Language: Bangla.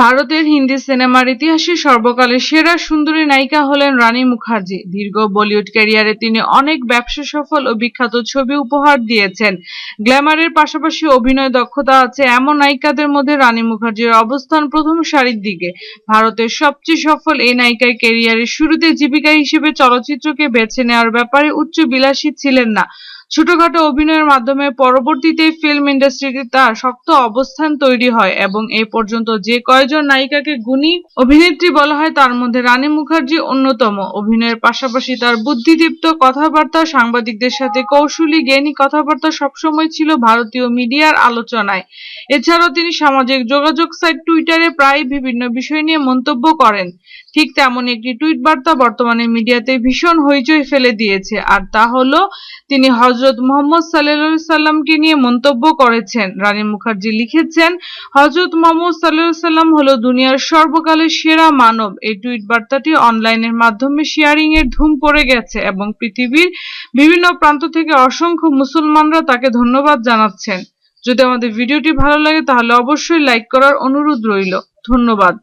ভারতের হিন্দি সিনেমার ইতিহাসে সর্বকালের সেরা সুন্দরী নায়িকা হলেন রানী মুখার্জি। দীর্ঘ বলিউড ক্যারিয়ারে তিনি অনেক ব্যবসা সফল ও বিখ্যাত ছবি উপহার দিয়েছেন। গ্ল্যামারের পাশাপাশি অভিনয় দক্ষতা আছে এমন নায়িকাদের মধ্যে রানী মুখার্জির অবস্থান প্রথম সারির দিকে। ভারতের সবচেয়ে সফল এই নায়িকার ক্যারিয়ারের শুরুতে জীবিকা হিসেবে চলচ্চিত্রকে বেছে নেওয়ার ব্যাপারে উচ্চ বিলাসী ছিলেন না। ছোটখাটো অভিনয়ের মাধ্যমে পরবর্তীতে ফিল্ম ইন্ডাস্ট্রিতে তার শক্ত অবস্থান তৈরি হয় এবং এই পর্যন্ত যে কয়জন নায়িকাকে গুণী অভিনেত্রী বলা হয় তার মধ্যে রানী মুখার্জি অন্যতম। অভিনয়ের পাশাপাশি তার বুদ্ধিদীপ্ত কথাবার্তা, সাংবাদিকদের সাথে কৌশলী, জ্ঞানী কথাবার্তা সবসময় ছিল ভারতীয় মিডিয়ার আলোচনায়। এছাড়াও তিনি সামাজিক যোগাযোগ সাইট টুইটারে প্রায় বিভিন্ন বিষয় নিয়ে মন্তব্য করেন। ঠিক তেমন একটি টুইট বার্তা বর্তমানে মিডিয়াতে ভীষণ হইচই ফেলে দিয়েছে। আর তা হলো, তিনি হজরত মোহাম্মদ সাল্লাল্লাহু সাল্লামকে নিয়ে মন্তব্য করেছেন। রানী মুখার্জি লিখেছেন হজরত মোহাম্মদ সাল্লাল্লাহু সাল্লাম হলো দুনিয়ার সর্বকালের সেরা মানব। এই টুইট বার্তাটি অনলাইনের মাধ্যমে শেয়ারিং এর ধুম পড়ে গেছে এবং পৃথিবীর বিভিন্ন প্রান্ত থেকে অসংখ্য মুসলমানরা তাকে ধন্যবাদ জানাচ্ছেন। যদি আমাদের ভিডিওটি ভালো লাগে তাহলে অবশ্যই লাইক করার অনুরোধ রইল। ধন্যবাদ।